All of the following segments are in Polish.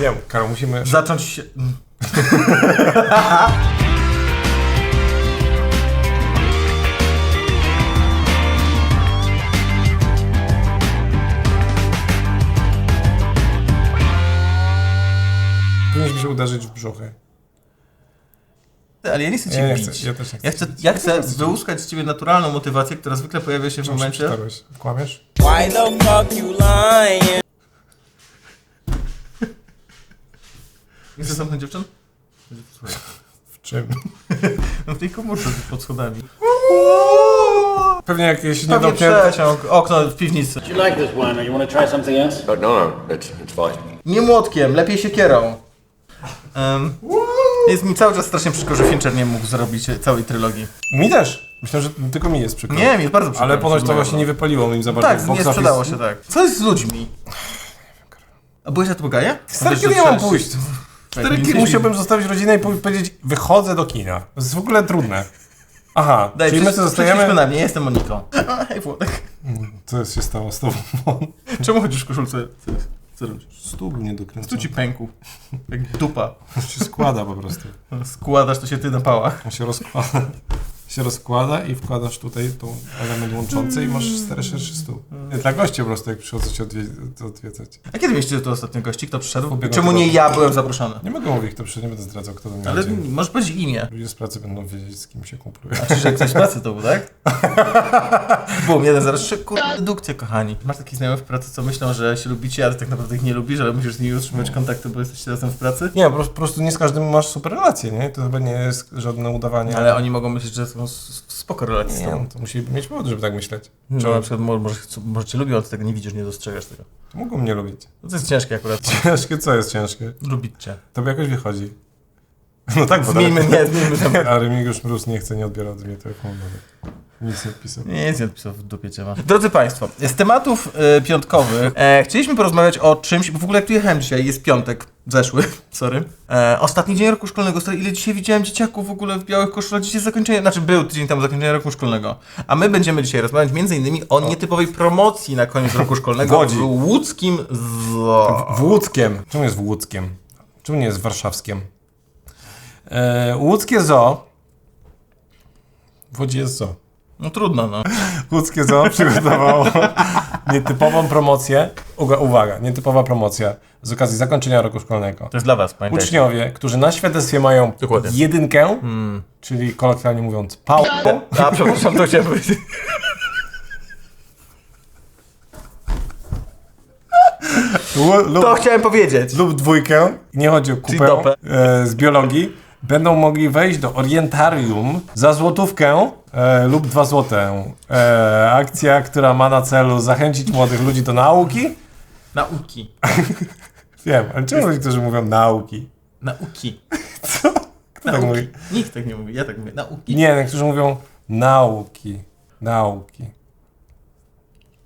Wiem, Karol, musimy... Zacząć się... Powinniśmy się uderzyć w brzuchy. Ale ja nie chcę cię Ja nie bić. chcę, ja też nie chcę. Ja chcę, ja chcę wyłuskać z ciebie naturalną motywację, która zwykle pojawia się w momencie... Kłamiesz? Why the fuck you lying? Nie chcesz zamknąć dziewczyn? Słuchaj. W czym? No w tej komórce pod schodami. Pewnie jakieś Pewnie niedomknięte... przeciąg, okno w piwnicy. You like this wine, or you want to try something else? Oh, no, no, it's, it's fine. Nie młotkiem, lepiej siekierą. Um, jest mi cały czas strasznie przykro, że Fincher nie mógł zrobić całej trylogii. Mi też. Myślę, że tylko mi jest przykro. Nie, mi jest bardzo przykro. Ale ponoć to właśnie nie wypaliło im za bardzo. Tak, nie box office. sprzedało się tak. Co jest z ludźmi? A byłeś na gaje? Stary, kiedy ja mam pójść? Nie- musiałbym zostawić rodzinę i powie- powiedzieć, wychodzę do kina. To jest w ogóle trudne. Aha, Daj, czyli my przecież zostajemy... na mnie, jestem Moniką. A, hej Włodek. Co się stało z tobą? Czemu chodzisz w koszulce? Co, jest? co robisz? Stół był niedokręcony. Tu ci pękł. Jak dupa. To się składa po prostu. Składasz, to się ty na pałach. On się rozkłada. Się rozkłada i wkładasz tutaj tą element łączący i masz stary szerszy stół. Nie, dla gości po prostu, jak przychodzą cię odwie- odwiedzać. A kiedy mieliście tu ostatnio gości? Kto przyszedł? Ubiegłego Czemu nie ja byłem zaproszony? Nie mogę mówić, kto przyszedł, nie będę zdradzał, kto do mnie Ale chodzi. możesz powiedzieć imię. Ludzie z pracy będą wiedzieć, z kim się kumpluje. A czy że ktoś z pracy to był, tak? Bum, jeden zaraz trzy, kurde, dedukcja, kochani. Masz takich znajomych w pracy, co myślą, że się lubicie, ale tak naprawdę ich nie lubisz, ale musisz z nimi utrzymywać kontakty, bo jesteście razem w pracy? Nie, po prostu, po prostu nie z każdym masz super relacje, nie? To chyba nie jest żadne udawanie. Ale oni mogą myśleć, że są s- spoko relacje z Nie, tobą. no, to musi mieć powód, żeby tak myśleć. Czy na przykład może, może, cię lubią, a ty tego nie widzisz, nie dostrzegasz tego. Mogą mnie lubić. No to jest ciężkie akurat. Ciężkie, co jest ciężkie? Lubić cię. To by jakoś wychodzi. No tak, bo Zmieńmy, nie, zmieńmy temat. A Remigiusz Mróz nie chce, nie odbiera ode mnie telefonu. Nic nie pisał. Nie, nie odpisał w dupie cię masz. Drodzy Państwo, z tematów e, piątkowych e, chcieliśmy porozmawiać o czymś, bo w ogóle jak tu jechałem dzisiaj, jest piątek, zeszły, sorry. E, ostatni dzień roku szkolnego, stary, ile dzisiaj widziałem dzieciaków w ogóle w białych koszulach, dzisiaj zakończenie, znaczy był tydzień temu zakończenie roku szkolnego. A my będziemy dzisiaj rozmawiać między innymi o nietypowej promocji na koniec roku szkolnego W w łódzkim zoo. W Łódzkiem. Czemu jest w Łódzkiem? Czemu nie jest w warszawskiem? E, łódzkie zoo. W Łodzi jest zoo. No trudno, no. Łódzkie zoo przygotowało nietypową promocję. Uga, uwaga, nietypowa promocja z okazji zakończenia roku szkolnego. To jest dla Was, pamiętajcie. Uczniowie, którzy na świadectwie mają Dokładnie. jedynkę, czyli kolokwialnie mówiąc pałkę, A, przepraszam, to chciałem powiedzieć. lub, To chciałem powiedzieć. lub dwójkę, nie chodzi o kupę e, z biologii, będą mogli wejść do orientarium za złotówkę e, lub dwa złote. E, akcja, która ma na celu zachęcić młodych ludzi do nauki. Nauki. Wiem, ale czemu niektórzy mówią nauki? Nauki. Co? Kto tak mówi? Nikt tak nie mówi, ja tak mówię. Nauki. Nie, niektórzy mówią nauki. Nauki.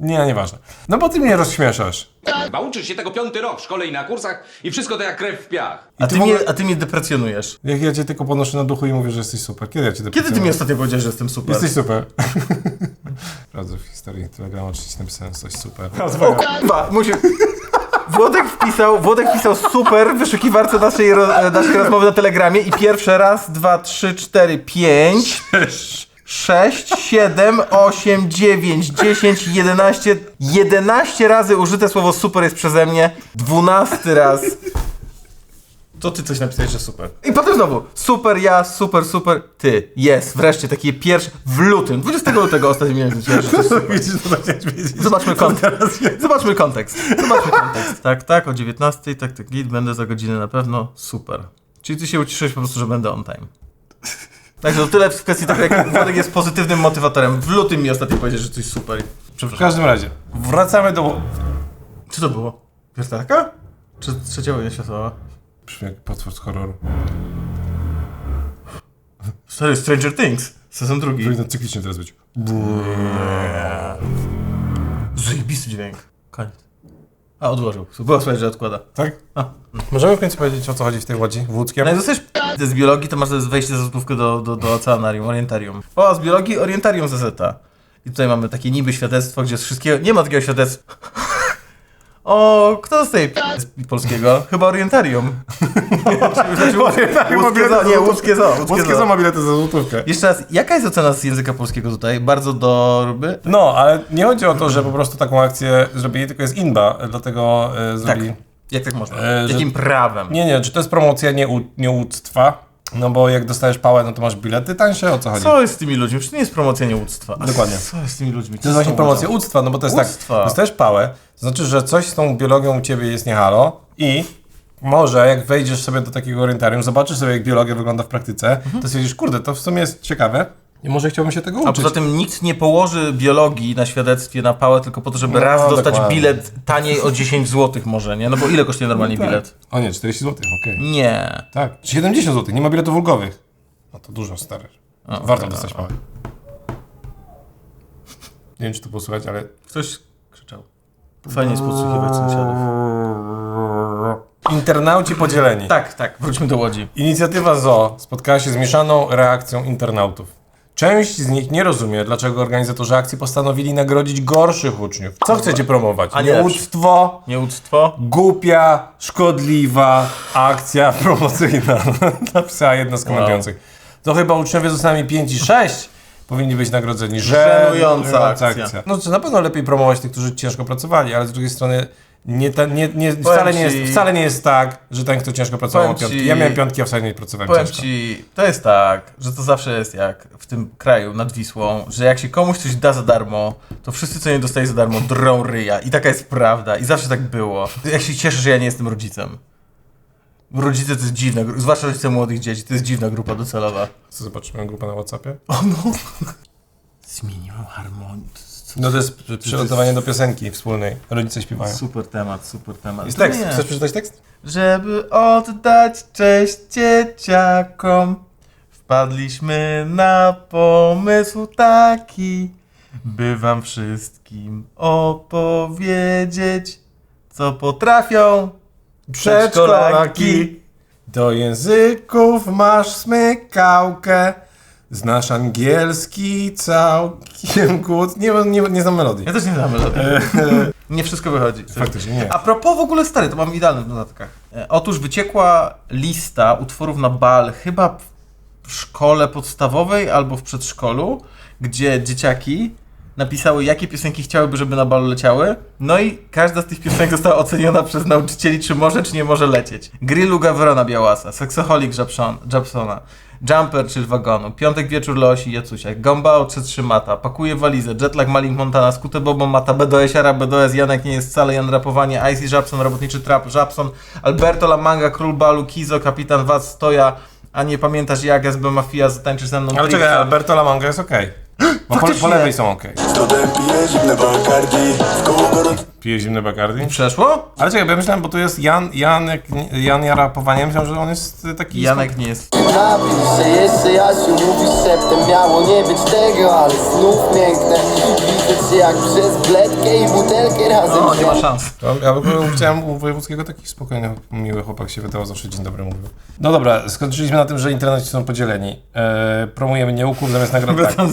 Nie, nieważne. No bo ty mnie rozśmieszasz. Chyba uczysz się tego piąty rok w szkole i na kursach i wszystko to jak krew w piach. A ty ty, w ogóle- mnie, a ty mnie deprecjonujesz. Jak ja cię tylko podnoszę na duchu i mówię, że jesteś super. Kiedy ja cię Kiedy ty mi ostatnio powiedziałeś, że jestem super? Jesteś super. Sprawdzę w historii Telegrama, oczywiście napisałem coś super. O kurwa, musi... Włodek wpisał, Włodek wpisał super w wyszukiwarce naszej, ro, e, naszej rozmowy na Telegramie i pierwsze raz, dwa, trzy, cztery, pięć, sześć, siedem, osiem, dziewięć, dziesięć, jedenaście, jedenaście razy użyte słowo super jest przeze mnie, dwunasty raz. To ty coś napisałeś, że super. I potem znowu, super ja, super, super, ty, jest, wreszcie takie pierwsze, w lutym, 20 lutego ostatnio miałem nadzieję, że to jest super. Widzisz, co chciałeś wiedzieć. Zobaczmy kontekst. Zobaczmy kontekst. Zobaczmy kontekst. Tak, tak, o 19, tak, tak, git, będę za godzinę na pewno, super. Czyli ty się ucieszyłeś po prostu, że będę on time. Także to tyle w kwestii tego, jak Władek jest pozytywnym motywatorem. W lutym mi ostatnio powiedział, że coś super. W Przepraszam. każdym razie, wracamy do... Co to było? Wiertarka? Czy trzecia wojna światowa? Brzmi jak potwór z horroru. Sorry, Stranger Things. Sezon drugi. Powinno cyklicznie teraz być. Zajebisty dźwięk. Koniec. A, odłożył. Było słychać, że odkłada. Tak? Możemy w końcu powiedzieć, o co chodzi w tej łodzi? W Łódzkiem? No dostajesz p- z biologii, to masz wejście za złotówkę do, do, do oceanarium, orientarium. O, z biologii, orientarium ZZ. I tutaj mamy takie niby świadectwo, gdzie z wszystkiego... Nie ma takiego świadectwa. O, kto dostaje p- z polskiego? Chyba Orientarium. Łódzkie zoo, nie, łódzkie zoo. Łódzkie są ma bilety za złotówkę. Jeszcze raz, jaka jest ocena z języka polskiego tutaj? Bardzo dorby? No, ale nie chodzi o to, że po prostu taką akcję zrobili, tylko jest inba, dlatego e, Tak. Jak tak można? E, że- Jakim prawem? Nie, nie, czy to jest promocja nie, nieuctwa? No bo jak dostajesz pałę, no to masz bilety tańsze, o co chodzi? Co jest z tymi ludźmi? Czy to nie jest promocja nieuctwa? Dokładnie. Co jest z tymi ludźmi? To jest właśnie promocja uctwa, no bo to jest Uctwa. tak, dostajesz pałę, to znaczy, że coś z tą biologią u ciebie jest nie halo i może jak wejdziesz sobie do takiego orientarium, zobaczysz sobie jak biologia wygląda w praktyce, to stwierdzisz, kurde, to w sumie jest ciekawe i może chciałbym się tego A uczyć. poza tym nikt nie położy biologii na świadectwie na pałę tylko po to, żeby No, raz dostać dokładnie. bilet taniej o 10 zł może, nie? No bo ile kosztuje normalnie Tak. bilet? O nie, 40 zł, okej. Nie. Tak, 70 zł, nie ma biletów ulgowych. No to dużo, stary. Warto okej, dostać pałę. Nie wiem, czy to posłuchać, ale Ktoś krzyczał. Fajnie jest podsłuchiwać sąsiadów. internauci podzieleni. Tak, tak, wróćmy do Łodzi. Inicjatywa ZO spotkała się z mieszaną reakcją internautów. Część z nich nie rozumie, dlaczego organizatorzy akcji postanowili nagrodzić gorszych uczniów. Co chcecie promować? A nie Nieuctwo, Nieuctwo? głupia, szkodliwa akcja promocyjna. Napisała jedna z komentujących. To chyba uczniowie z ocenami 5 i 6 powinni być nagrodzeni. Żenująca akcja. No to na pewno lepiej promować tych, którzy ciężko pracowali, ale z drugiej strony nie, ta, nie, nie, wcale, nie ci- jest, wcale nie jest tak, że ten, kto ciężko pracował, ma piątki. ci- Ja miałem piątki, a wcale nie pracowałem Powiem ciężko. ci, to jest tak, że to zawsze jest jak w tym kraju nad Wisłą, że jak się komuś coś da za darmo, to wszyscy, co nie dostaje za darmo, drą ryja. I taka jest prawda. I zawsze tak było. Ja się cieszę, że ja nie jestem rodzicem. Rodzice to jest dziwna, zwłaszcza rodzice młodych dzieci, to jest dziwna grupa docelowa. Co zobaczymy grupę na Whatsappie? Zmieniłem harmonię. No to jest przygotowanie do piosenki wspólnej. Rodzice śpiewają. Super temat, super temat. Jest To tekst. nie. Chcesz przeczytać tekst? Żeby oddać cześć dzieciakom, wpadliśmy na pomysł taki, by wam wszystkim opowiedzieć, co potrafią przedszkolaki. Do języków masz smykałkę. Znasz angielski całkiem głód. Nie, nie, nie znam melodii. Ja też nie znam melodii. Nie wszystko wychodzi. Faktycznie nie. A propos w ogóle stary, to mam idealny w notatkach. E, Otóż wyciekła lista utworów na bal chyba w szkole podstawowej albo w przedszkolu, gdzie dzieciaki napisały, jakie piosenki chciałyby, żeby na balu leciały. No i każda z tych piosenek została oceniona przez nauczycieli, czy może, czy nie może lecieć. Grillu Gavrona Białasa, Seksoholik Japson, Japsona, Jumper czy Wagonu, Piątek Wieczór Leosi Jacusia, Gombao czy Trzymata, Pakuje walizę, Jetlag Malik Montana, Skute Bobo Mata, BDS Siara, BDS Janek nie jest wcale, Jan Rapowanie, Icy Japson, Robotniczy Trap, Japson, Alberto Lamanga, Król Balu, Kizo, Kapitan Wac, Stoja, a nie pamiętasz jak SB Mafia zatańczy ze mną Ale czekaj, Alberto Lamanga jest okej. Bo po, po Faktycznie. lewej są okej. Student pije zimne Bacardi W koło gorąco Pije zimny Bacardi. Przeszło? Ale czekaj, bo ja myślałem, bo tu jest Jan, Janek, Jan Jarapowanie. Myślałem, że on jest taki... Janek nie jest. Napisz się jeszcze Jasiu, mówisz szeptem Miało nie być tego, ale znów piękne Widzę cię jak przez bledkę i butelkę razem O, nie ma szans. To Ja w ogóle chciałem u Wojewódzkiego taki spokojny, miły chłopak się wydawał, zawsze dzień dobry mówił. No dobra, skończyliśmy na tym, że internaci są podzieleni. Eee, promujemy nieuków zamiast nagród. Tak.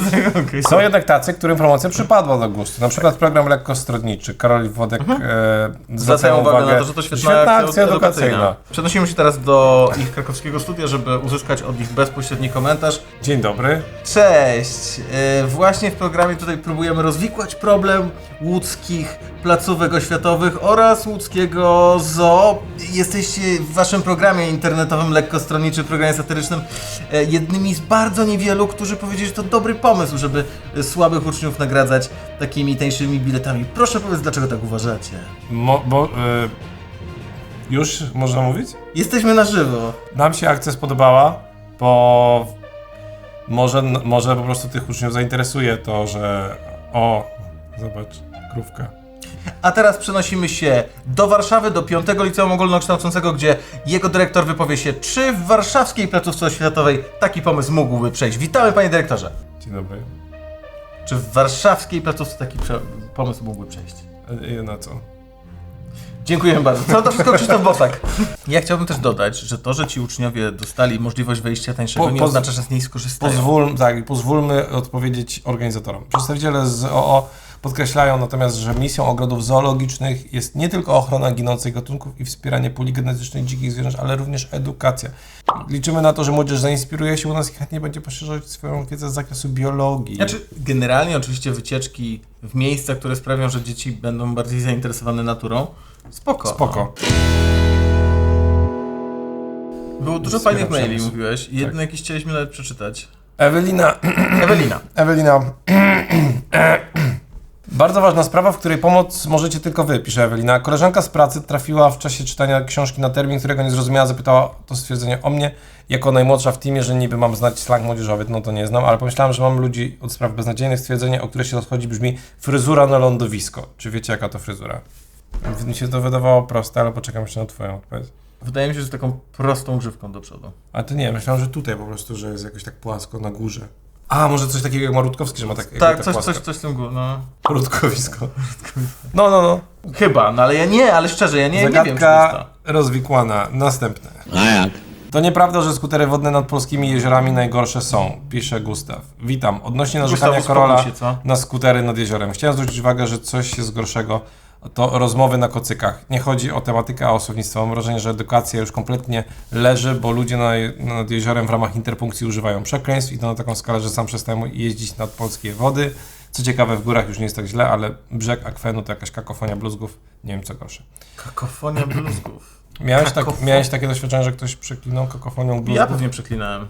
Okay, Są jednak tacy, którym promocja przypadła do gustu. Na przykład program lekkostronniczy. Karol Wodek e, Zwracają uwagę na to, że to świetna, akcja edukacyjna. Przenosimy się teraz do ich krakowskiego studia, żeby uzyskać od nich bezpośredni komentarz. Dzień dobry. Cześć! E, Właśnie w programie tutaj próbujemy rozwikłać problem łódzkich placówek oświatowych oraz łódzkiego zoo. Jesteście w waszym programie internetowym, lekkostronniczym, programie satyrycznym e, jednymi z bardzo niewielu, którzy powiedzieli, że to dobry pomysł, żeby słabych uczniów nagradzać takimi tańszymi biletami. Proszę powiedz, dlaczego tak uważacie? Mo, bo, e, już można mówić? Jesteśmy na żywo. Nam się akcja spodobała, bo może, może po prostu tych uczniów zainteresuje to, że o, zobacz, krówka. A teraz przenosimy się do Warszawy, do 5 Liceum Ogólnokształcącego, gdzie jego dyrektor wypowie się, czy w warszawskiej placówce oświatowej taki pomysł mógłby przejść. Witamy panie dyrektorze. Dzień dobry. Czy w warszawskiej placówce taki pomysł mógłby przejść? E, na co? Dziękujemy bardzo. Co to wszystko Krzysztof Bosak. Ja chciałbym też dodać, że to, że ci uczniowie dostali możliwość wejścia tańszego, Po- nie oznacza, że z niej skorzystają. Pozwól, tak, pozwólmy odpowiedzieć organizatorom. Przedstawiciele z OO Podkreślają natomiast, że misją ogrodów zoologicznych jest nie tylko ochrona ginących gatunków i wspieranie puli genetycznej dzikich zwierząt, ale również edukacja. Liczymy na to, że młodzież zainspiruje się u nas i chętnie będzie poszerzać swoją wiedzę z zakresu biologii. Znaczy, generalnie oczywiście wycieczki w miejsca, które sprawią, że dzieci będą bardziej zainteresowane naturą, spoko. Spoko. Było dużo fajnych maili, przemysł. mówiłeś. i Jeden jakiś chcieliśmy nawet przeczytać. Ewelina, Ewelina. Ewelina. Bardzo ważna sprawa, w której pomoc możecie tylko wy, pisze Ewelina. Koleżanka z pracy trafiła w czasie czytania książki na termin, którego nie zrozumiała, zapytała to stwierdzenie o mnie, jako najmłodsza w teamie, że niby mam znać slang młodzieżowy, no to nie znam, ale pomyślałem, że mam ludzi od spraw beznadziejnych. Stwierdzenie, o które się rozchodzi brzmi fryzura na lądowisko. Czy wiecie, jaka to fryzura? Mi się to wydawało proste, ale poczekam jeszcze na twoją odpowiedź. Wydaje mi się, że z taką prostą grzywką do przodu. A to nie, myślałem, że tutaj po prostu, że jest jakoś tak płasko na górze. A, może coś takiego jak ma Rutkowski, że ma tak, Tak, tak coś, płasko. coś, coś w tym gó- no. Rutkowisko. No, no, no. Chyba, no ale ja nie, ale szczerze, ja nie, nie wiem, czy to jest Zagadka to. rozwikłana. Następne. To nieprawda, że skutery wodne nad polskimi jeziorami najgorsze są, pisze Gustaw. Witam. Odnośnie narzekania Gustaw, uspokój się, co? na skutery nad jeziorem. Chciałem zwrócić uwagę, że coś jest gorszego. To rozmowy na kocykach. Nie chodzi o tematykę, a o słownictwo. Mam wrażenie, że edukacja już kompletnie leży, bo ludzie na, nad jeziorem w ramach interpunkcji używają przekleństw i to na taką skalę, że sam przestałem jeździć nad polskie wody. Co ciekawe, w górach już nie jest tak źle, ale brzeg akwenu to jakaś kakofonia bluzgów. Nie wiem, co gorsze. Kakofonia bluzków. Miałeś, tak, miałeś takie doświadczenie, że ktoś przeklinał kakofonią Ja bluzków? pewnie przeklinałem.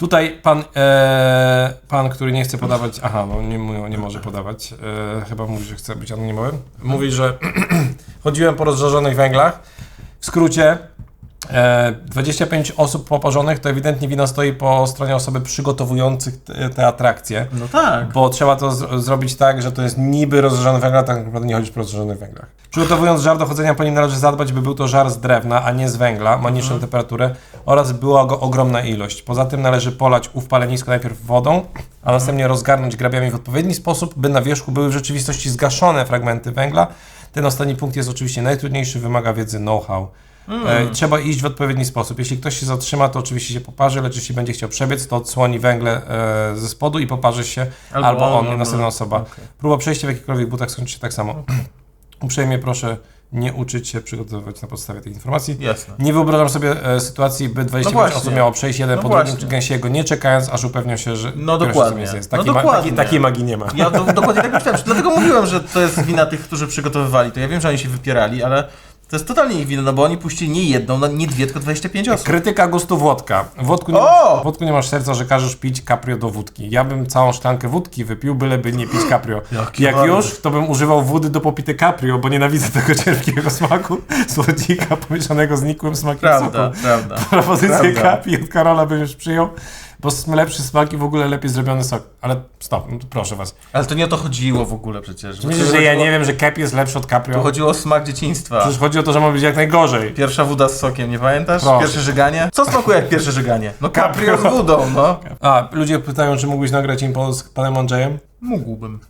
Tutaj pan, e, pan, który nie chce podawać, aha, no nie, nie może podawać, e, chyba mówi, że chce być anonimowym, mówi, że chodziłem po rozżarzonych węglach, w skrócie, 25 osób poparzonych, to ewidentnie wina stoi po stronie osoby przygotowujących te, te atrakcje. No tak. Bo trzeba to z- zrobić tak, że to jest niby rozżarzony węgla, tak naprawdę nie chodzi po rozżarzonych węglach. Przygotowując żar do chodzenia po nim należy zadbać, by był to żar z drewna, a nie z węgla, ma niższą temperaturę oraz była go ogromna ilość. Poza tym należy polać ów palenisko najpierw wodą, a następnie rozgarnąć grabiami w odpowiedni sposób, by na wierzchu były w rzeczywistości zgaszone fragmenty węgla. Ten ostatni punkt jest oczywiście najtrudniejszy, wymaga wiedzy know-how. E, trzeba iść w odpowiedni sposób. Jeśli ktoś się zatrzyma, to oczywiście się poparzy, lecz jeśli będzie chciał przebiec, to odsłoni węgle e, ze spodu i poparzy się Albo albo, on, albo- następna osoba. Próba przejścia w jakichkolwiek butach skończy się tak samo. Uprzejmie proszę nie uczyć się przygotowywać na podstawie tej informacji. Jasne. Nie wyobrażam sobie e, sytuacji, by 25 właśnie. osób miało przejść jeden No po drugim właśnie. czy gęsiego, nie czekając, aż upewnią się, że No dokładnie. jest. No Takiej, ma, dokładnie. takiej, takiej magii nie ma. Ja do, dokładnie tak myślałem. Dlatego mówiłem, że to jest wina tych, którzy przygotowywali to. Ja wiem, że oni się wypierali, ale to jest totalnie ich wina, no bo oni puścili nie jedną, no nie dwie, tylko 25 osób. Krytyka gustu wodka. Wodku, nie masz, wodku nie masz serca, że każesz pić caprio do wódki. Ja bym całą szklankę wódki wypił, byleby nie pić caprio. Jaki Jak już, to bym używał wody do popity caprio, bo nienawidzę tego cierpkiego smaku słodzika pomieszanego z nikłym smakiem Prawda, soku. prawda. Propozycję Prawda. kapi od Karola bym już przyjął, bo lepszy smak i w ogóle lepiej zrobiony sok. Ale stop, no to proszę was. Ale to nie o to chodziło w ogóle przecież. Myślisz, że ja nie wiem, że kep jest lepszy od caprio? chodziło o smak dzieciństwa. Przecież chodzi o to, że ma być jak najgorzej. Pierwsza woda z sokiem, nie pamiętasz? Proszę. Pierwsze żyganie? Co smakuje jak pierwsze żyganie? No caprio z wodą, no. A, ludzie pytają, czy mógłbyś nagrać impo z panem Andrzejem? Mógłbym.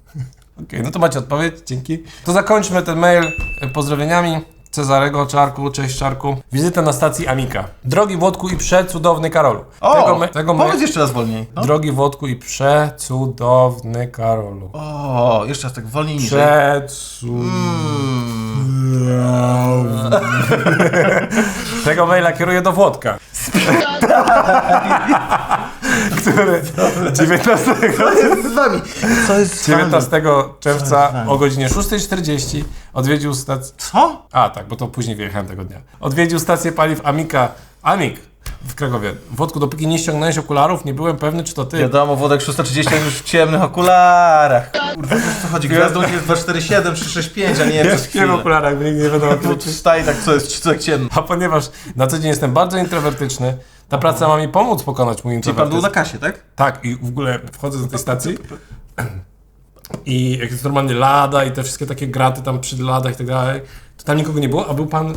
Okej, no to macie odpowiedź, dzięki. To zakończmy ten mail e, pozdrowieniami. Cezarego, Czarku, cześć Czarku. Wizyta na stacji Amika. Drogi Włodku i przecudowny Karolu. O! tego me, tego powiedz jeszcze raz wolniej. No. Drogi Włodku i przecudowny Karolu. O, jeszcze raz tak wolniej niżej. Przecudowny. Tego maila kieruję do Włodka. Który 19, z wami? Co jest z wami? 19 czerwca o godzinie 6.40 odwiedził stację. Co? A, tak, bo to później wyjechałem tego dnia. Odwiedził stację paliw Amika. Amik w Krakowie. Wodku, dopóki nie ściągnąłeś okularów, nie byłem pewny, czy to ty. Wiadomo, Wodek 630 już w ciemnych okularach. Kurwa, co chodzi? Gwiazdą jest 247, 365, a nie Ja przez śpiewam w okularach, nigdy nie odkryć. wstaje tak, co jest, co tak ciemno. A ponieważ na co dzień jestem bardzo introwertyczny, ta praca ma mi pomóc pokonać mój Czyli pan był introwertyzm. na kasie, tak? Tak, i w ogóle wchodzę do tej stacji i jak jest normalnie lada i te wszystkie takie graty tam przy ladach i tak dalej, to tam nikogo nie było, a był pan y,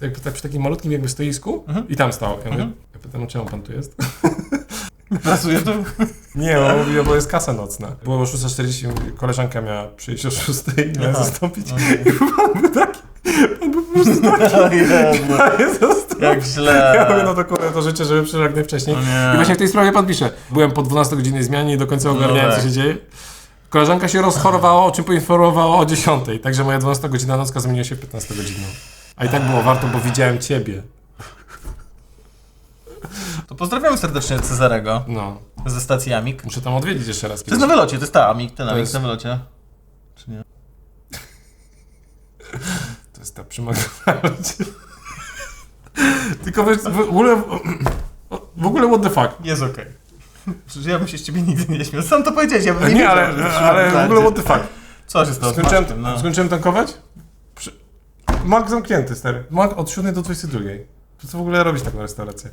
jakby tak przy takim malutkim jakby stoisku i tam stał. Ja, mówię, ja pytam, no czemu pan tu jest? Pracuje tu? Nie, on mówi, bo jest kasa nocna. Było o 6.40, mówi, koleżanka miała przyjść o 6.00 i miała zastąpić. I pan był taki, pan był po prostu taki, zastąpił. Jak źle. Ja mówię, no to kurde, to życzę, żeby przyszedł jak najwcześniej. nie. I właśnie w tej sprawie pan pisze, byłem po 12 godzinnej zmianie i do końca ogarniałem, co tak. się dzieje. Koleżanka się rozchorowała, o czym poinformowała o 10, także moja 12 godzina nocka zamieniła się w 15 godzinną. A i tak było warto, bo widziałem ciebie. To pozdrawiamy serdecznie Cezarego No, ze stacji Amik. muszę tam odwiedzić jeszcze raz To jest na wylocie, to jest ta Amik, ten Amik jest- na wylocie. Czy nie? To jest ta przy McDonaldzie. Tylko wiesz, w ogóle... W ogóle what the fuck. Jest okej. Przecież ja bym się z ciebie nigdy nie śmiał. Sam to powiedziałeś, ja bym nie, Nie, wiedział, ale, ale w ogóle what the fuck. Co się stało z Skończyłem, no. skończyłem tankować? Przy... Mak zamknięty, stary. Mak od 7 do 22. To co w ogóle robić taką restaurację?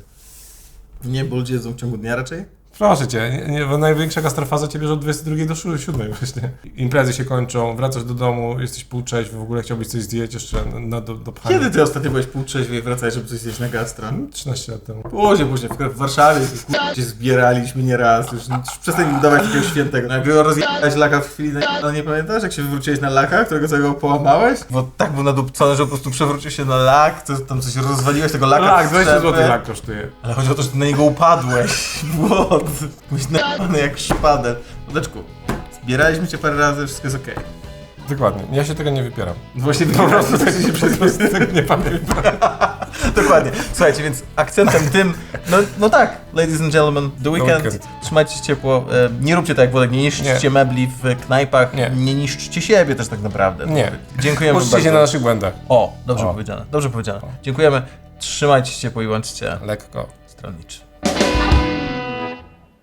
W niebo ludzie jedzą w ciągu dnia raczej? Proszę cię, nie, nie, bo największa gastrofaza cię bierze od 22 do 7 właśnie. Imprezy się kończą, wracasz do domu, jesteś półcześć, w ogóle chciałbyś coś zjeść jeszcze na, na do, do pchania. Kiedy ty ostatnio byłeś półtrzeźwy i wracałeś, żeby coś zjeść na gastra? 13 lat temu. Później, później, w Warszawie kur- się zbieraliśmy nieraz, już, już przestań mi budować takiego świętego. No, jak było rozjechać laka w chwili, na... no nie pamiętasz, jak się wywróciłeś na laka, którego całego połamałeś? Bo tak był nadupcony, że po prostu przewrócił się na lak, to tam coś rozwaliłeś tego laka Tak, w 20 szczepy. zł lak kosztuje. Ale chodzi o to, że ty na niego upadłeś. Byłeś napany jak szpader. Wodeczku, zbieraliśmy cię parę razy, wszystko jest okej. Dokładnie, ja się tego nie wypieram. Właśnie Po prostu tak się przez tego nie pamiętam. Dokładnie. Słuchajcie, więc akcentem tym, no, no tak, ladies and gentlemen, the weekend, weekend. trzymajcie się ciepło, e, nie róbcie tak jak Wodek, nie niszczcie Nie. mebli w knajpach, Nie. nie. niszczcie siebie też tak naprawdę. Nie. Dziękujemy Uczcie się bardzo. na naszych błędach. O, dobrze O. powiedziane, dobrze powiedziane. Dziękujemy, trzymajcie się ciepło i łączcie Lekko. stronniczy.